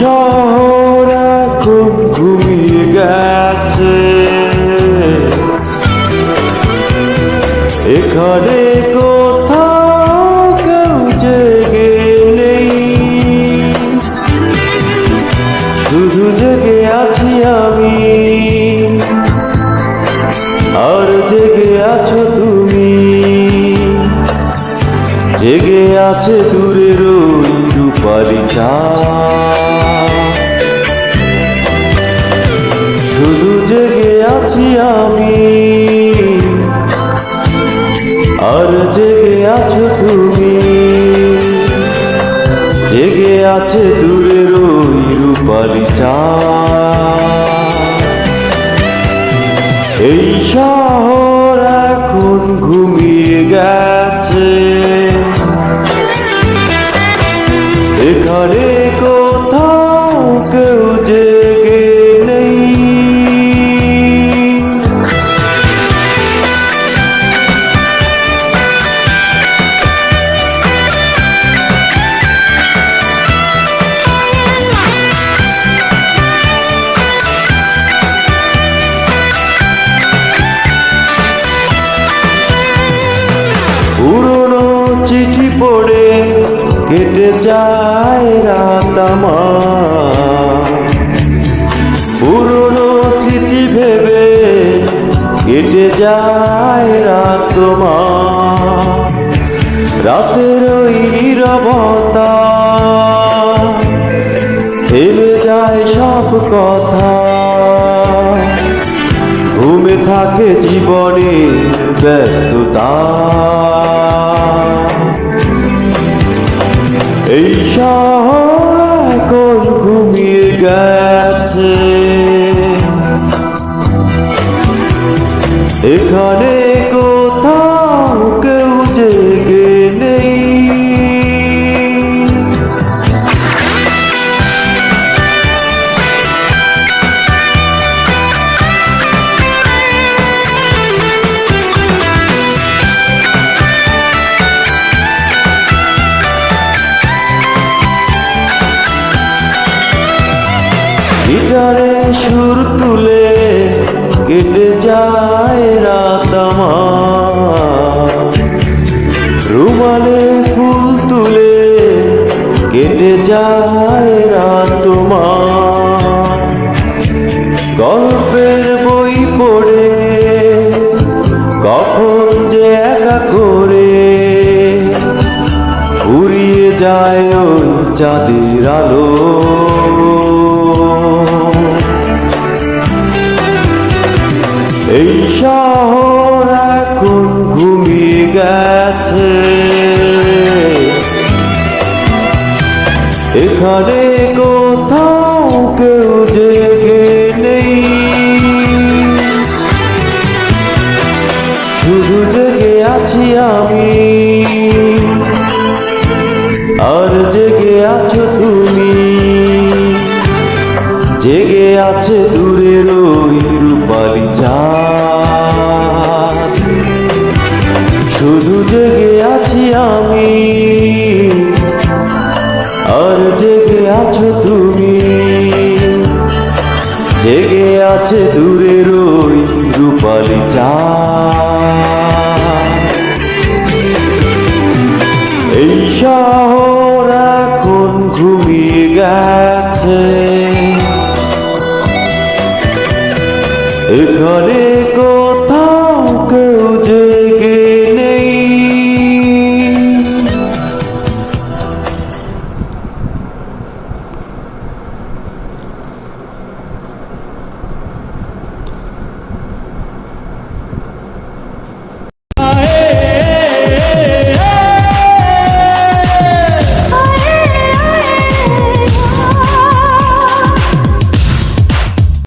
শহর খুব ঘুমিয়ে গেছে। এখানে কোথাও জেগে নেই। জেগে আছি আমি। আর জেগে আছো তুমি। জেগে আছে দূরের রূপালি। শুধু জেগে আছি আমি আর জেগে আছো তুমি জেগে আছে দূরের রূপালি। এই শহর এখন ঘুমিয়ে গেছে কেটে যায় রাত পুরনো স্মৃতি ভেবে কেটে যায় রাত রাতের ওই নীরবতা যায় সব কথা। ঘুমে থাকে জীবনে ব্যস্ততা। এখন ঘুমিয়ে গেছে? এখানে কোথাও কেউ জেগে গিটারে সুর তুলে কেটে যায় রাত রুমালে ফুল তুলে কেটে যায় রাত গল্পের বই পড়ে, কখন যে একা করে। উড়িয়ে যায় ওই চাঁদের আলো। এখানে কোথাও কেউ জেগে নেই। শুধু জেগে আছি আমি। আর জেগে আছো তুমি। জেগে আছে দূরের ওই রূপালি চাঁদ শুধু জেগে আছি আমি। জেগে আছে দূরে রই রূপালি চা এই শহর এখন ঘুমিয়ে গেছে। এখানে